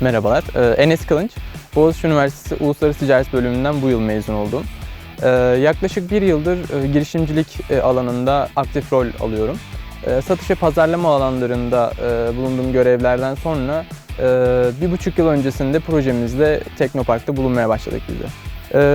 Merhabalar, Ee, Enes Kılınç. Boğaziçi Üniversitesi Uluslararası Ticaret Bölümünden bu yıl mezun oldum. Ee, Yaklaşık bir yıldır e, girişimcilik e, alanında aktif rol alıyorum. Ee, Satış ve pazarlama alanlarında e, bulunduğum görevlerden sonra bir buçuk yıl öncesinde projemizde Teknopark'ta bulunmaya başladık biz de.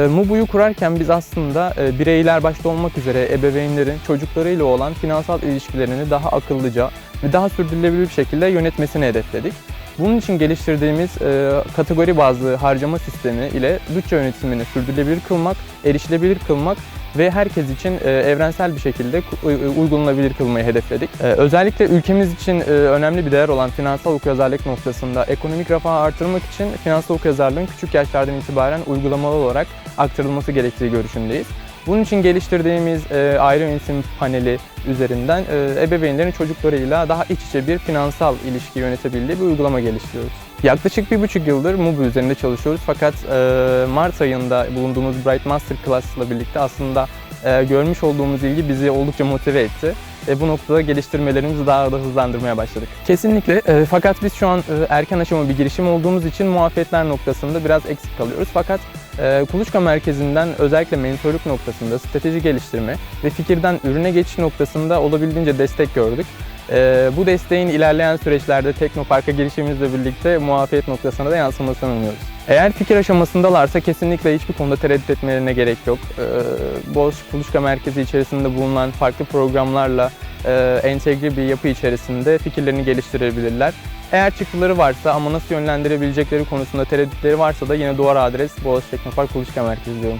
MUBU'yu kurarken biz aslında bireyler başta olmak üzere ebeveynlerin çocuklarıyla olan finansal ilişkilerini daha akıllıca ve daha sürdürülebilir bir şekilde yönetmesini hedefledik. Bunun için geliştirdiğimiz e, kategori bazlı harcama sistemi ile bütçe yönetimini sürdürülebilir kılmak, erişilebilir kılmak ve herkes için e, evrensel bir şekilde u- uygulanabilir kılmayı hedefledik. E, özellikle ülkemiz için e, önemli bir değer olan finansal okuryazarlık noktasında ekonomik refahı artırmak için finansal okuryazarlığın küçük yaşlardan itibaren uygulamalı olarak aktarılması gerektiği görüşündeyiz. Bunun için geliştirdiğimiz e, aile yönetim paneli üzerinden e, ebeveynlerin çocuklarıyla daha iç içe bir finansal ilişki yönetebildiği bir uygulama geliştiriyoruz. Yaklaşık bir buçuk yıldır MUBI üzerinde çalışıyoruz fakat e, Mart ayında bulunduğumuz Bright Master Class ile birlikte aslında e, görmüş olduğumuz ilgi bizi oldukça motive etti. E, bu noktada geliştirmelerimizi daha da hızlandırmaya başladık. Kesinlikle e, fakat biz şu an e, erken aşama bir girişim olduğumuz için muafiyetler noktasında biraz eksik kalıyoruz. Fakat e, Kuluçka Merkezi'nden özellikle mentorluk noktasında strateji geliştirme ve fikirden ürüne geçiş noktasında olabildiğince destek gördük. E, bu desteğin ilerleyen süreçlerde Teknopark'a girişimimizle birlikte muafiyet noktasına da yansımasını umuyoruz. Eğer fikir aşamasındalarsa kesinlikle hiçbir konuda tereddüt etmelerine gerek yok. Ee, Boğaziçi Kuluçka Merkezi içerisinde bulunan farklı programlarla e, entegre bir yapı içerisinde fikirlerini geliştirebilirler. Eğer çıktıları varsa ama nasıl yönlendirebilecekleri konusunda tereddütleri varsa da yine doğru adres Boğaziçi Teknopark Kuluçka Merkezi diyorum.